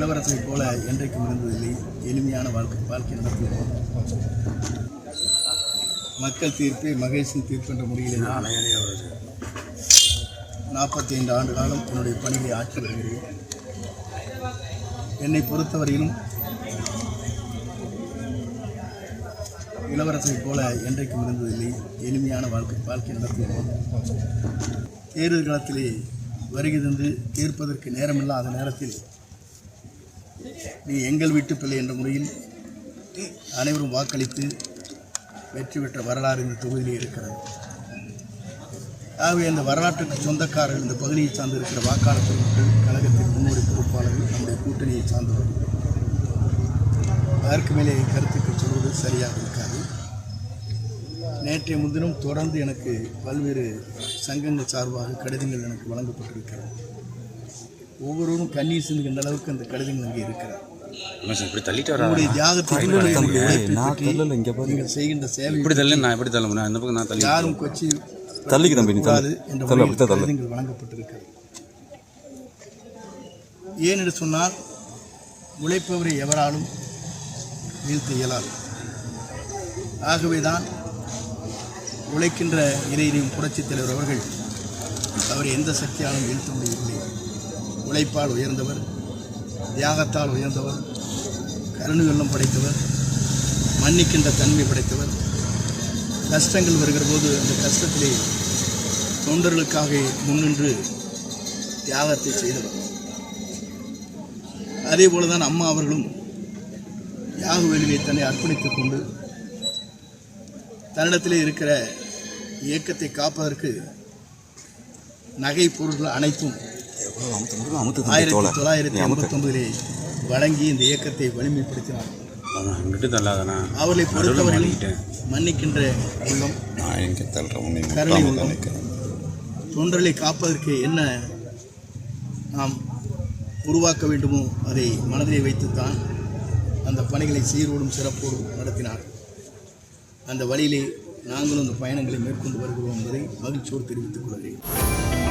இளவரசரை போல என்றைக்கும் இருந்ததில்லை. எளிமையான வாழ்க்கை வாழ்க்கை நடத்துவோம் மக்கள் தீர்ப்பை மகேஷின் தீர்ப்பு என்ற முறையில் நாற்பத்தி ஐந்து ஆண்டு காலம் என்னுடைய பணியை ஆற்றி வருகிறேன். என்னை பொறுத்தவரையிலும் இளவரசரை போல என்றைக்கும் இருந்ததில்லை. எளிமையான வாழ்க்கை வாழ்க்கை நடத்துவோம் தேர்தல் காலத்திலே வருகை தந்து தீர்ப்பதற்கு நேரமில்லாத நேரத்தில் நீ எங்கள் வீட்டு பிள்ளை என்ற முறையில் அனைவரும் வாக்களித்து வெற்றி பெற்ற வரலாறு இந்த தொகுதியில் இருக்கிறது. ஆகவே அந்த வரலாற்றுக்கு சொந்தக்காரர்கள் இந்த பகுதியை சார்ந்து இருக்கிற வாக்காளர் பெருமக்கள் கழகத்தின் முன்னோடி பொறுப்பாளர்கள் நம்முடைய கூட்டணியை சார்ந்தவர்கள். அதற்கு மேலே கருத்துக்கு சொல்வது சரியாக இருக்காது. நேற்றைய முன்தினம் தொடர்ந்து எனக்கு பல்வேறு சங்கங்கள் சார்பாக கடிதங்கள் எனக்கு வழங்கப்பட்டிருக்கிறது. ஒவ்வொருவரும் கண்ணீர் சிந்துகின்ற அளவுக்கு அந்த கடிதங்கள் அங்கே இருக்கிறது மனுஷன் இப்படி தள்ளிட்டு வரா தியாகத்தை இங்க நீங்கள் செய்கின்ற சேவை இப்படி தள்ளி நான் எப்படி தள்ள முடியும் பக்கம் நான் தள்ளி. யாரும் கொச்சி தள்ளிக்கு தம்பி தள்ளு. என்ற கடிதங்கள் வழங்கப்பட்டிருக்கிறது. ஏன் என்று சொன்னால் உழைப்பவரை எவராலும் வீழ்த்த இயலாது. ஆகவேதான் உழைக்கின்ற இறையினையும் புரட்சித் தலைவர் அவர்கள் அவரை எந்த சக்தியாலும் வீழ்த்த முடியவில்லை. உழைப்பால் உயர்ந்தவர் தியாகத்தால் உயர்ந்தவர் கருணை வெள்ளம் படைத்தவர் மன்னிக்கின்ற தன்மை படைத்தவர். கஷ்டங்கள் வருகிற போது அந்த கஷ்டத்திலே தொண்டர்களுக்காக முன்னின்று தியாகத்தை செய்தவர். அதே போல தான் அம்மா அவர்களும் யாக வேலையை தன்னை அர்ப்பணித்துக் கொண்டு தன்னிடத்திலே இருக்கிற இயக்கத்தை காப்பதற்கு நகை பொருட்கள் அனைத்தும் ஆயிரத்தி தொள்ளாயிரத்தி நீ அமுத்து. எண்பத்தொன்பதிலே வழங்கி இந்த இயக்கத்தை வலிமைப்படுத்தினார். அவர்களை பொறுத்தவரையில் மன்னிக்கின்ற உள்ளம் கருணை உள்ளம். தொண்டர்களை காப்பதற்கு என்ன நாம் உருவாக்க வேண்டுமோ அதை மனதிலே வைத்துத்தான் அந்த பணிகளை சீரோடும் சிறப்போடும் நடத்தினார். அந்த வழியிலே நாங்களும் அந்த பயணங்களை மேற்கொண்டு வருகிறோம் என்பதை மகிழ்ச்சியோடு தெரிவித்துக் கொள்கிறேன்.